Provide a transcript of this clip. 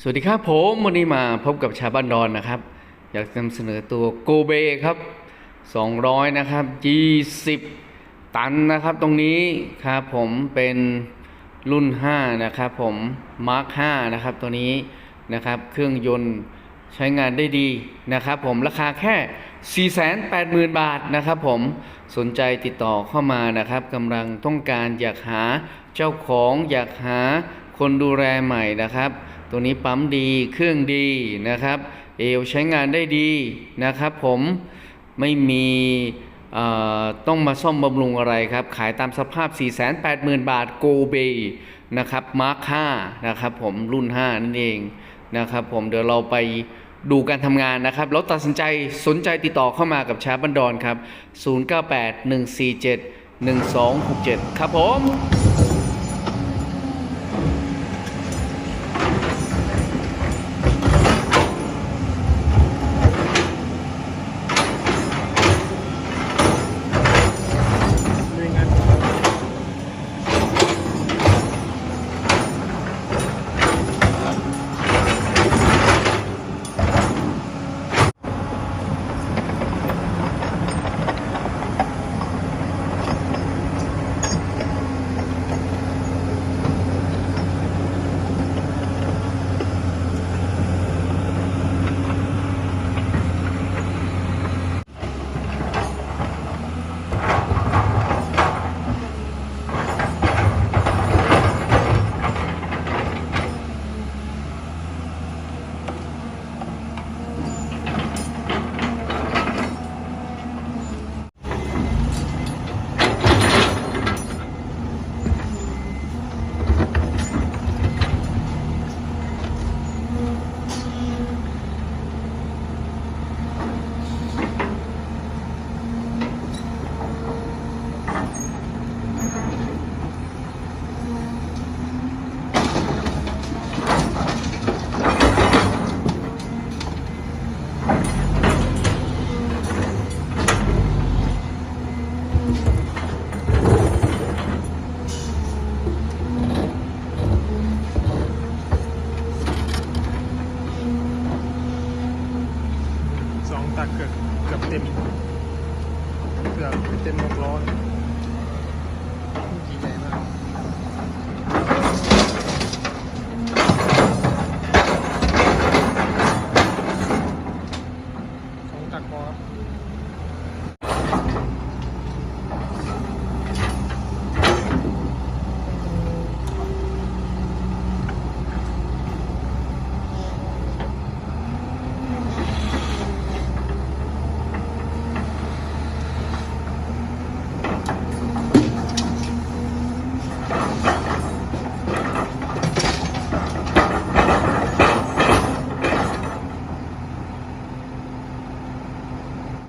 สวัสดีครับผมวันนี้มาพบกับชาบ้านดอนนะครับ อยากนำเสนอตัวโกเบครับ 200 นะครับ 20 ตันนะครับตรงนี้ครับผมเป็นรุ่น 5 นะครับผมมาร์ค5นะครับตัวนี้นะครับเครื่องยนต์ใช้งานได้ดีนะครับผมราคาแค่ 480,000 บาทนะครับผมสนใจติดต่อเข้ามานะครับกำลังต้องการอยากหาเจ้าของอยากหาคนดูแลใหม่นะครับ ตัวนี้ปั๊มดีเครื่องดีนะครับ เอวใช้งานได้ดีนะครับผมไม่มีต้องมาซ่อมบำรุงอะไรครับ ขายตามสภาพ 480,000 บาทโกเบนะครับมาร์ค5นะครับผมรุ่น 5 นั่นเองนะครับผมเดี๋ยวเราไปดูการทำงานนะครับ แล้วตัดสินใจสนใจติดต่อเข้ามากับชาบันดอนครับ 0981471267 ครับผม เกือบเกือบเต็มเกือบเต็มหกล้อกี่ใหญ่มากของตะกอครับ